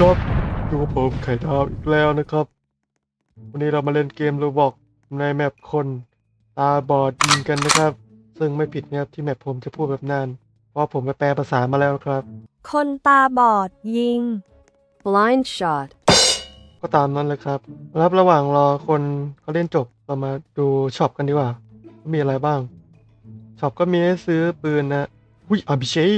ครับอยู่กับผมไข่ดาวอีกแล้วนะครับ วันนี้เรามาเล่นเกมโรบอกในแมปคนตาบอดยิงกันนะครับ ซึ่งไม่ผิดนะครับที่แมปผมจะพูดแบบนั้น เพราะผมไปแปลภาษามาแล้วครับ คนตาบอดยิง Blind shot. ก็ตามนั้นเลยครับแล้วระหว่างรอคนเขาเล่นจบเรามาดูช็อปกันดีกว่าว่า มีอะไรบ้าง ช็อปก็มีให้ซื้อปืนนะ อุ้ยอาบิเช่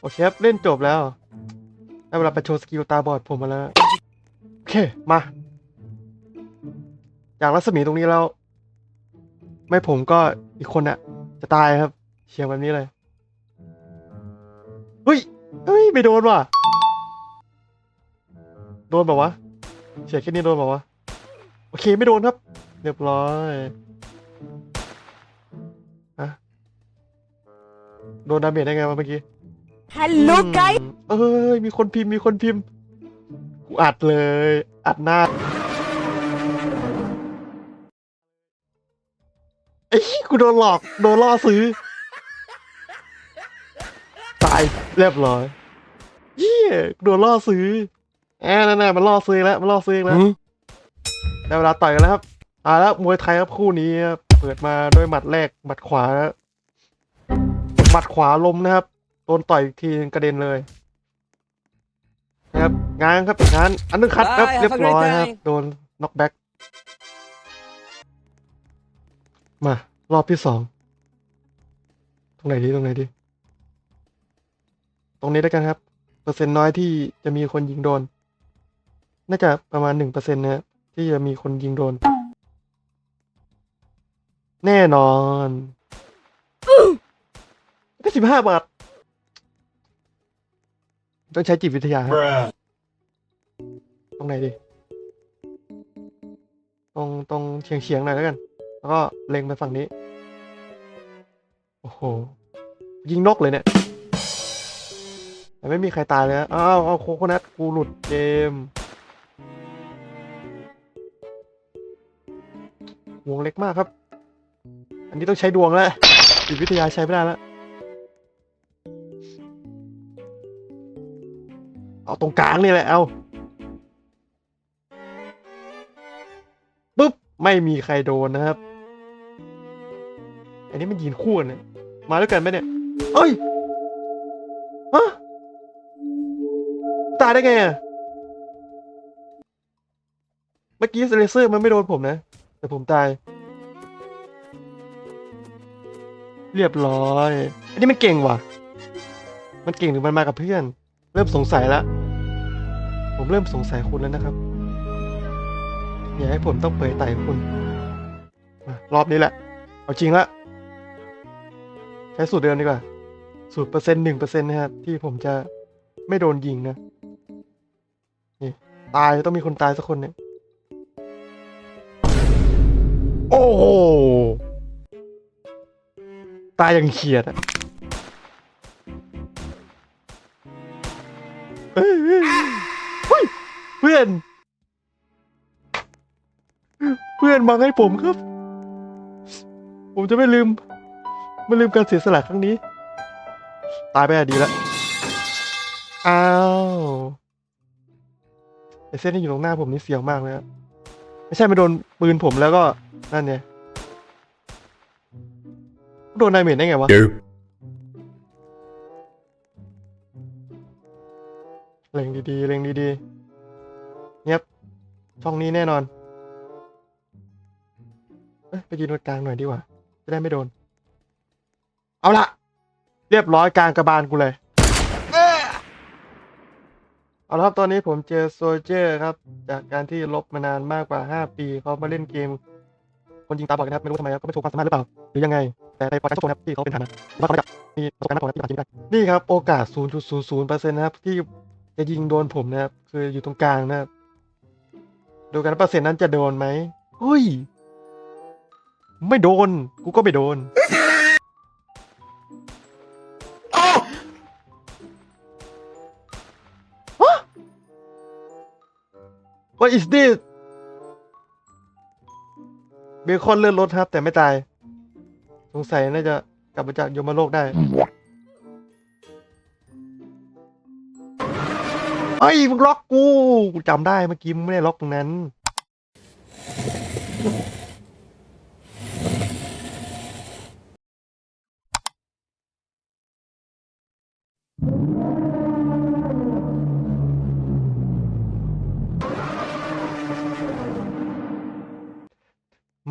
โอเคครับ เล่นจบแล้วได้เวลาไปโชว์สกิลตาบอดผมมาแล้ว โอเค มา จากรัศมีตรงนี้แล้ว ไม่ผมก็อีกคนอะจะตายครับเชียงแบบนี้เลย เฮ้ยเฮ้ย ไม่โดนว่ะ โดนแบบวะเฉียดแค่นี้โดนแบบวะ โอเคไม่โดนครับ เรียบร้อยอะโดนดาเมจได้ไงวะเมื่อกี้ Hello อืม guys เอ้ย มีคนพิมพ์ มีคนพิมพ์ กูอัดเลย อัดหน้า ไอ้ยกูโดนหลอก โดนล่อซื้อ ตายเรียบร้อยเยี่ยโดนล่อซื้อแอบนั่นๆมันล่อซื้อแล้ว มันล่อซื้อแล้ว ได้เวลาต่อยกันแล้วครับอ่าแล้วมวยไทยครับคู่นี้ครับเปิดมาด้วยหมัดแรก หมัดขวาหมัดขวาลมนะครับโดนต่อยอีกทีกระเด็นเลยนะครับงานครับงานอันนึงคัดครับ Bye, have a เรียบร้อย great ครับ day โดนน็อกแบ็กมารอบที่สองตรงไหนดีตรงไหนดี ตรงนี้ได้กันครับ เปอร์เซ็นต์น้อยที่จะมีคนยิงโดน น่าจะประมาณหนึ่งเปอร์เซ็นต์นะครับที่จะมีคนยิงโดน แน่นอนได้สิบห้าบาท ต้องใช้จิตวิทยาครับตรงไหนดีตรงตรงเฉียงเฉียงๆหน่อยแล้วกัน แล้วก็เล็งไปฝั่งนี้ โอ้โห ยิงนกเลยเนี่ย แต่ไม่มีใครตายเลยนะอ้าวเอาโคโคนัทกูหลุดเกม วงเล็กมากครับ อันนี้ต้องใช้ดวงแล้วจิตวิทยาใช้ไม่ได้แล้ว เอาตรงกลางนี่แหละเอาปุ๊บไม่มีใครโดนนะครับ อันนี้มันยืนคู่กันนี่ยมาด้วยกันไหมเนี่ยเอ้ยฮะตายได้ไงอะเมื่อกี้เลเซอร์มันไม่โดนผมนะ แต่ผมตาย เรียบร้อย อันนี้มันเก่งว่ะ มันเก่งหรือมันมากับเพื่อน เริ่มสงสัยแล้ว ผมเริ่มสงสัยคุณแล้วนะครับ อย่าให้ผมต้องเผยไต่คุณรอบนี้แหละ เอาจริงละใช้สูตรเดิมดีกว่า สูตรเปอร์เซ็นต์หนึ่งเปอร์เซ็นต์นะครับ ที่ผมจะไม่โดนยิงนะ นี่ ตายต้องมีคนตายสักคนเนี่ย โอ้ตายอย่างเขียดอะ อน เพื่อนมาให้ผมครับ ผมจะไม่ลืม ไม่ลืมการเสียสละครั้งนี้ ตายไปอะดีแล้วอ้าวไอเส้นที่อยู่ตรงหน้าผมนี่เสียวมากเลยอะไม่ใช่มาโดนปืนผมแล้วก็ นั่นเนี่ยโดนนายเมจได้ไงวะเล็งดีๆเล็งดีๆ เงียบช่องนี้แน่นอน เอ้ยไปยืนตรงกลางหน่อยดีกว่า จะได้ไม่โดน เอาละเรียบร้อยกลางกระบาลกูเลย เอาละครับตอนนี้ผมเจอโซเจอร์ครับ จากการที่ลบมานานมากกว่า 5 ปีเขามาเล่นเกม คนยิงตาบอดกันครับ ไม่รู้ทำไมครับก็ไม่โชว์ความสามารถหรือเปล่า หรือยังไง แต่ในพอการชมครับที่เขาเป็นฐานะว่าเขาได้มีประสบการณ์มากกว่าที่ผ่านชีวิตได้นี่ครับโอกาส 0.00%นะครับที่จะยิงโดนผมนะครับคืออยู่ตรงกลางนะครับ ดูกันว่าเปอร์เซ็นต์นั้นจะโดนไหมเฮ้ย ไม่โดน กูก็ไม่โดน What is this เบคอนเลื่อนรถครับ แต่ไม่ตาย สงสัยน่าจะกลับมาจากยมโลกได้ เฮ้ยมึงล็อกกู กูจำได้เมื่อกี้มึงไม่ได้ล็อกตรงนั้น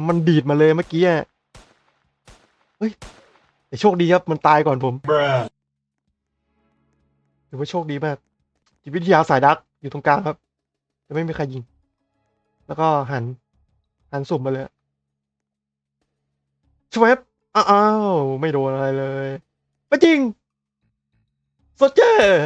มันดีดมาเลยเมื่อกี้อะเฮ้ยแต่โชคดีครับ มันตายก่อนผม ถือว่าโชคดีมาก จิตวิทยาสายดักอยู่ตรงกลางครับจะไม่มีใครยิง แล้วก็หัน หันสุ่มมาเลยชวบอ้าว ไม่โดนอะไรเลย ไม่จริงโซเจอร์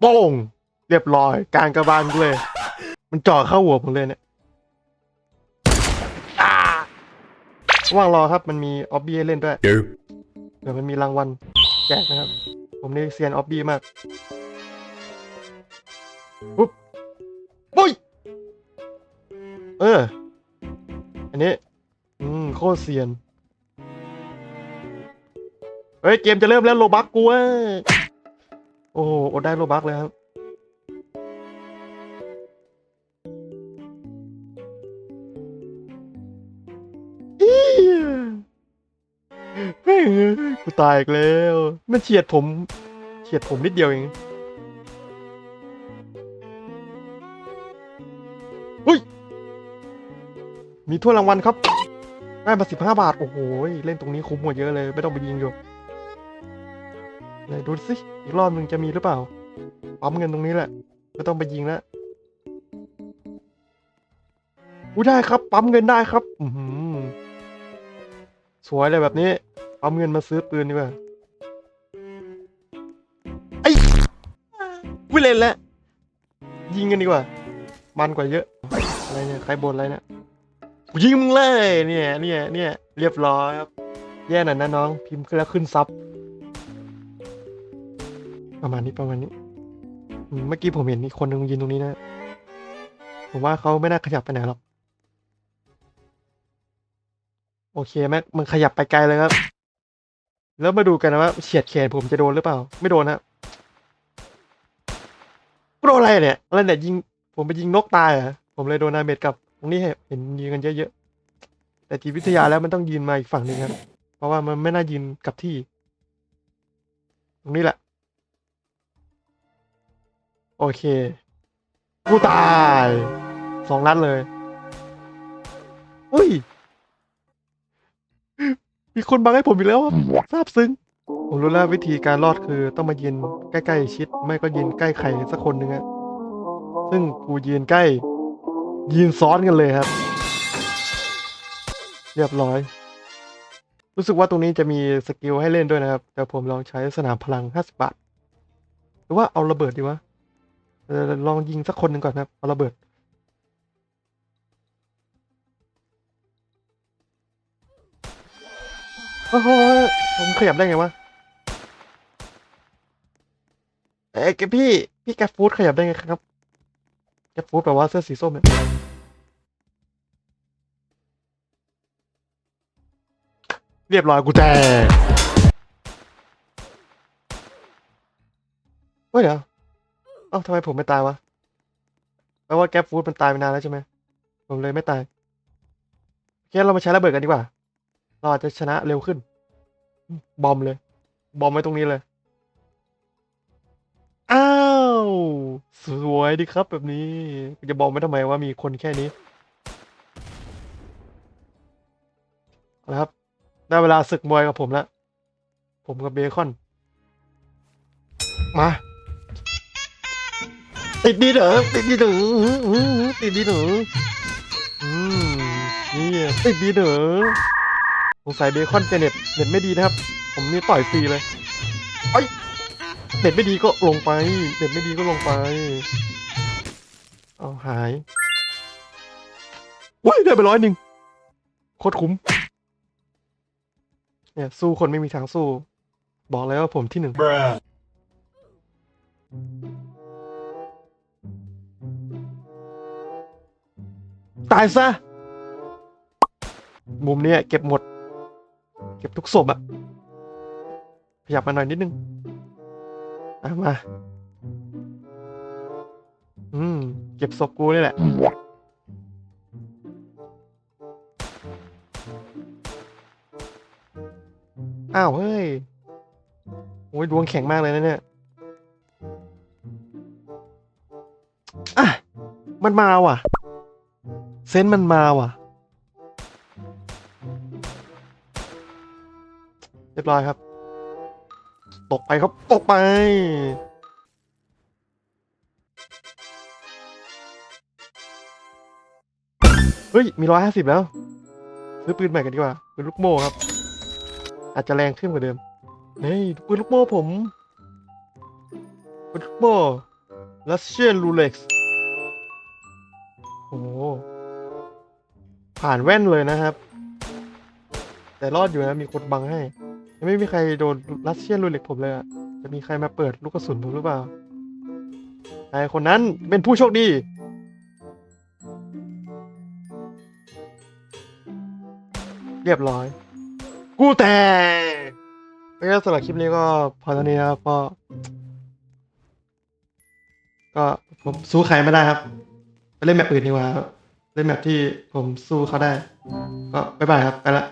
โป้งเรียบร้อยกลางกระบาลกูเลย มันจ่อเข้าหัวผมเลยเนี่ยอ่าระหว่างรอครับมันมีออบบี้ให้เล่นด้วย เดี๋ยวมันมีรางวัลแจกนะครับ ผมนี่เซียนออบบี้มากปุ๊บปุ้ยเออ อันนี้ อืม โคตรเซียน เฮ้ย เกมจะเริ่มแล้วโลบักกูเว้ยโอ้โหอดได้โลบักเลยครับ แม่งเอ้ยกูตายอีกแล้ว มันเฉียดผม เฉียดผมนิดเดียวเองอุ้ย มีถ้วยรางวัลครับ ได้มาสิบห้าบาท โอ้โห เล่นตรงนี้คุ้มกว่าเยอะเลย ไม่ต้องไปยิงอยู่ ไหนดูสิอีกรอบหนึ่งจะมีหรือเปล่าปั๊มเงินตรงนี้แหละไม่ต้องไปยิงแล้วอุ้ได้ครับ ปั๊มเงินได้ครับ อืสวยเลยแบบนี้เอาเงินมาซื้อปืนดีกว่าไอ้ไม่เล่นแล้วยิงกันดีกว่า มันกว่าเยอะ อะไรเนี่ย ใครบ่นอะไรเนี่ยกูยิงมึงเลยเนี่ยเนี่ยเนี่ยเรียบร้อยครับ แย่หน่อยนะน้อง พิมพ์ขึ้นแล้วขึ้นซับ ประมาณนี้ประมาณนี้ เมื่อกี้ผมเห็นมีคนหนึงยืนตรงนี้นะ ผมว่าเขาไม่น่าขยับไปไหนหรอก โอเคแม็กมันขยับไปไกลเลยครับ แล้วมาดูกันนะว่าเฉียดแขนผมจะโดนหรือเปล่า ไม่โดนนะโดนอะไรเนี่ยอะไรเนี่ยยิงผมไปยิงนกตายเหรอผมเลยโดนนาเมจกับตรงนี้เห็นยิงกันเยอะๆ แต่จิตวิทยาแล้วมันต้องยืนมาอีกฝั่งหนึ่งครับ เพราะว่ามันไม่น่ายืนกับที่ ตรงนี้แหละ โอเค กูตายสองนัดเลยเฮ้ย มีคนบังให้ผมอีกแล้วอะซาบซึ้ง ผมรู้แล้ววิธีการรอดคือต้องมายืนใกล้ๆชิด ไม่ก็ยืนใกล้ใครสักคนหนึ่งอะซึ่งกูยืนใกล้ ยืนซ้อนกันเลยครับ เรียบร้อย รู้สึกว่าตรงนี้จะมีสกิลให้เล่นด้วยนะครับ แต่ผมลองใช้สนามพลัง 50 บาท หรือว่าเอาระเบิดดีวะ ลองยิงสักคนหนึ่งก่อนนะครับเอาระเบิด โอ้โหผมขยับได้ไงวะเอ้แกพี่ พี่แกฟูดขยับได้ไงครับ แกฟูดแปลว่าเสื้อสีส้มเนี่ยเรียบร้อยกูแตกเฮ้ยเดี๋ยว เอ้าทำไมผมไม่ตายวะแปลว่าแก๊ปฟูดมันตายไปนานแล้วใช่ไหมผมเลยไม่ตายโอเคเรามาใช้ระเบิดกันดีกว่า เราอาจจะชนะเร็วขึ้น บอมเลย บอมไว้ตรงนี้เลย อ้าว สวยดีครับแบบนี้ จะบอมไว้ทำไมว่ามีคนแค่นี้เอาละครับ ได้เวลาศึกมวยกับผมแล้ว ผมกับเบคอน มา ติดดีเหรอติดดีเหรออื้อติดดีเหรออืมนี่ติดดีเหรอสงสัยเบคอนจะเน็ตเน็ตไม่ดีนะครับ ผมนี่ต่อยฟรีเลยไอ้เน็ตไม่ดีก็ลงไปเน็ตไม่ดีก็ลงไปเอาหายว้ยได้ไปร้อยหนึ่งโคตรคุ้มเนี่ยสู้คนไม่มีทางสู้ บอกเลยว่าผมที่หนึ่ง ตายซะ มุมเนี้ยเก็บหมด เก็บทุกศพอะขยับมาหน่อยนิดนึงอะมา อืม เก็บศพกูนี่แหละ อ้าวเฮ้ย โอ้ยดวงแข็งมากเลยนะเนี่ยอะมันมาว่ะ เซนมันมาว่ะ เรียบร้อยครับ ตกไปครับ ตกไป เฮ้ย มีร้อยห้าสิบแล้ว ซื้อปืนใหม่กันดีกว่า เปืนลูกโม่ครับ อาจจะแรงขึ้นกว่าเดิมเฮ้ยปืนลูกโม่ผมปืนลูกโม่รัสเซียนรูเล็กซ์โอ้ ผ่านแว่นเลยนะครับ แต่รอดอยู่นะมีคนบังให้ยังไม่มีใครโดนรัสเซียนรูเล็กผมเลยอะจะมีใครมาเปิดลูกกระสุนผมหรือเปล่าใครคนนั้นเป็นผู้โชคดีเรียบร้อย กูแต่แล้วสำหรับคลิปนี้ก็พอเท่านี้นะครับก็ก็ผมสู้ใครไม่ได้ครับ ไปเล่นแมปอื่นดีกว่าครับ เล่นแบบที่ผมสู้เขาได้ ก็บ๊ายบายครับ ไปละ